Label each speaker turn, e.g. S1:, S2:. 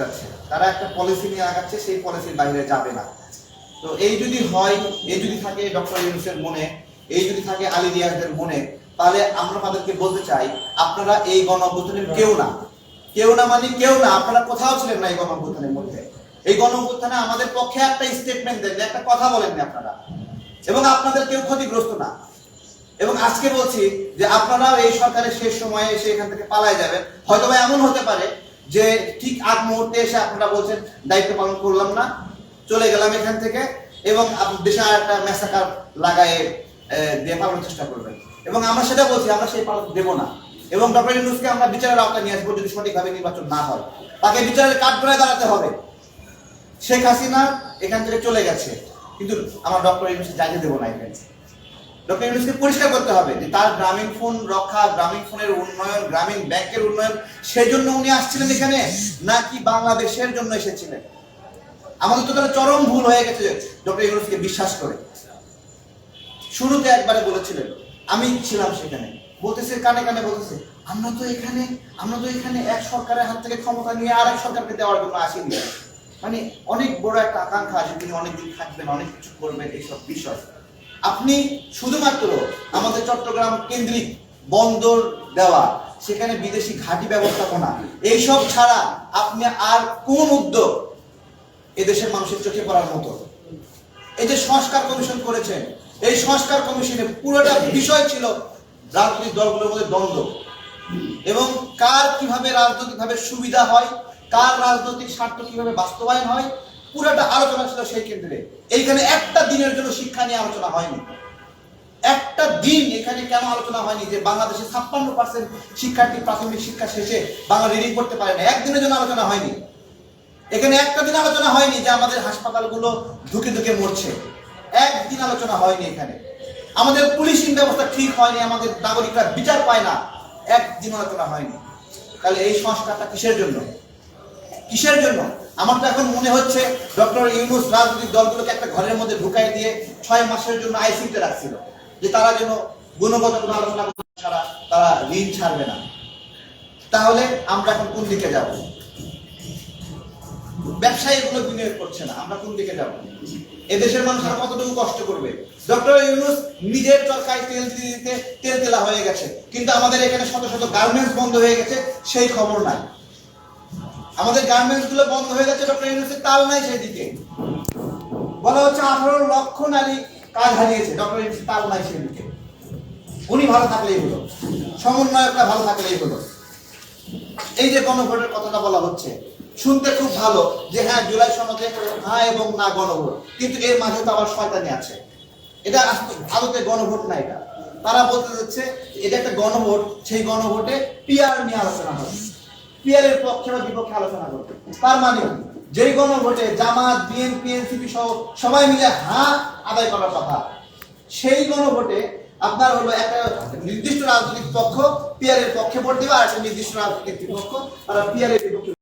S1: যাচ্ছে। তারা একটা পলিসি নিয়ে আগাচ্ছে, সেই পলিসির বাইরে যাবে না। তো এই যদি হয়, এই যদি থাকে ডক্টর ইউনুসের মনে, এই যদি থাকে আলী রিয়াজের মনে, তাহলে আমরা তাদেরকে বলতে চাই, আপনারা এই গণঅভ্যুত্থানের কেউ না। কেউ না মানে কেউ না, আপনারা কোথাও ছিলেন না এই গণঅভ্যুত্থানের মধ্যে। এই গণঅভ্যুত্থানে আমাদের পক্ষে একটা স্টেটমেন্ট দেন একটা কথা বলেননি আপনারা। এবং আপনাদের কেউ ক্ষতিগ্রস্ত না। এবং আজকে বলছি যে আপনারাও এই সরকারের শেষ সময়ে এসে এখান থেকে পালায় যাবেন। হয়তো এমন হতে পারে যে ঠিক আগ মুহূর্তে এসে আপনারা বলছেন, দায়িত্ব পালন করলাম না, চলে গেলাম এখান থেকে এবং দেশে একটা মেসাকার লাগায়ে দিয়ে পালানোর চেষ্টা করবেন। এবং আমরা সেটা বলছি, আমরা সেই পালন দেবো না। এবং ডক্টর ইউনুসকে আমরা বিচারের আওতায় নিয়ে আসব যদি সঠিকভাবে নির্বাচন না হয়। তাকে বিচারের কাঠগড়ায় দাঁড়াতে হবে। শেখ হাসিনা এখান থেকে চলে গেছে, কিন্তু আমার ডক্টর ইউনুসকে যাইতে দেবো না এখানে। ডক্টর ইউনুসকে পরিষ্কার করতে হবে যে তার গ্রামীণ ফোন রক্ষা, গ্রামীণ ফোনের উন্নয়ন, গ্রামীণ ব্যাংকের উন্নয়ন, সেজন্য উনি আসছিলেন এখানে, নাকি বাংলাদেশের জন্য এসেছিলেন? আমাদের তো তাহলে চরম ভুল হয়ে গেছে ডক্টর ইউনুসকে বিশ্বাস করে। শুরুতে একবারে বলেছিলেন, আমি ছিলাম সেখানে। বলতেছে, কানে কানে বলতেছে, আমরা তো এখানে, আমরা তো এখানে এক সরকারের হাত থেকে ক্ষমতা নিয়ে আরেক সরকারকে দেওয়ার জন্য আসিনি। মানে অনেক বড় একটা আকাঙ্ক্ষা আছে তিনি অনেকদিন থাকবেন, অনেক কিছু করবেন, এইসব বিষয়। আপনি শুধুমাত্র আমাদের চট্টগ্রাম কেন্দ্রিক বন্দর দেওয়া, সেখানে বিদেশি ঘাঁটি ব্যবস্থাপনা, এইসব ছাড়া আপনি আর কোন উদ্যোগ এদেশের মানুষের চোখে পড়ার মতো? এই যে সংস্কার কমিশন করেছেন, এই সংস্কার কমিশনে পুরোটা বিষয় ছিল রাজনৈতিক দলগুলোর মধ্যে দ্বন্দ্ব। এবং কার কীভাবে রাজনৈতিকভাবে সুবিধা হয়, কার রাজনৈতিক স্বার্থ কীভাবে বাস্তবায়ন হয় পুরোটা আলোচনা ছিল সেই কেন্দ্রে। এইখানে একটা দিনের জন্য শিক্ষা নিয়ে আলোচনা হয়নি। একটা দিন এখানে কেন আলোচনা হয়নি যে বাংলাদেশে ছাপ্পান্ন পার্সেন্ট শিক্ষার্থী প্রাথমিক শিক্ষা শেষে বাংলা রিডিং করতে পারে না? একদিনের জন্য আলোচনা হয়নি। এখানে একটা দিন আলোচনা হয়নি যে আমাদের হাসপাতালগুলো ধুকে ধুকে মরছে। একদিন আলোচনা হয়নি এখানে। আমাদের পুলিশিং ব্যবস্থা ঠিক হয়নি, আমাদের নাগরিকরা বিচার পায় না। একদিন আলোচনা হয়নি। তাহলে এই সংস্কারটা কিসের জন্য? কিসের জন্য? আমার তো এখন মনে হচ্ছে ডক্টর ইউনুস রাজনৈতিক দলগুলোকে একটা ঘরের মধ্যে ঢুকাই দিয়ে ছয় মাসের জন্য আইসিতে রাখছিল, যে তারা যেন গুণগত আলোচনা ছাড়া তারা ঋণ ছাড়বে না। তাহলে আমরা এখন কোন দিকে যাব? ব্যবসায়ী এগুলো বিনিয়োগ করছে না, আমরা কোন দিকে যাব? এদেশের মানুষ আর কতটুকু কষ্ট করবে? ডক্টর ইউনুস নিজের চরকায় তেল দিতে, তেল তেলা হয়ে গেছে, কিন্তু আমাদের এখানে শত শত গার্মেন্টস বন্ধ হয়ে গেছে, সেই খবর নাই। আমাদের গার্মেন্টসগুলো বন্ধ হয়ে যাচ্ছে ডক্টর তাল নাই সেদিকে। বলা হচ্ছে আঠারো লক্ষ নারী কাজ হারিয়েছে ডক্টর তাল নাই সেদিকে। উনি ভালো থাকলেই হলো। সমন্বয়করা ভালো থাকলেই হলো। এই যে গণভোটের কথাটা বলা হচ্ছে, শুনতে খুব ভালো যে হ্যাঁ জুলাই সনদে হ্যাঁ এবং না গণভোট, কিন্তু এর মাঝে তো আবার শয়তানি আছে। এটা আদতে গণভোট না এটা। তারা বলতে যাচ্ছে এটা একটা গণভোট, সেই গণভোটে পিয়ার নিয়ে আলোচনা হবে। পিয়ারের পক্ষে বা বিপক্ষে আলোচনা করবে। তার মানে যেই ভোটে জামাত, বিএনপি, এনসিপি সহ সবাই মিলে হা আদায় করার কথা, সেই গণভোটে আপনার হলো একটা নির্দিষ্ট রাজনৈতিক পক্ষ পিয়ারের পক্ষে ভোট দেবে আর একটা নির্দিষ্ট রাজনৈতিক পক্ষ তারা পিয়ারের বিপক্ষে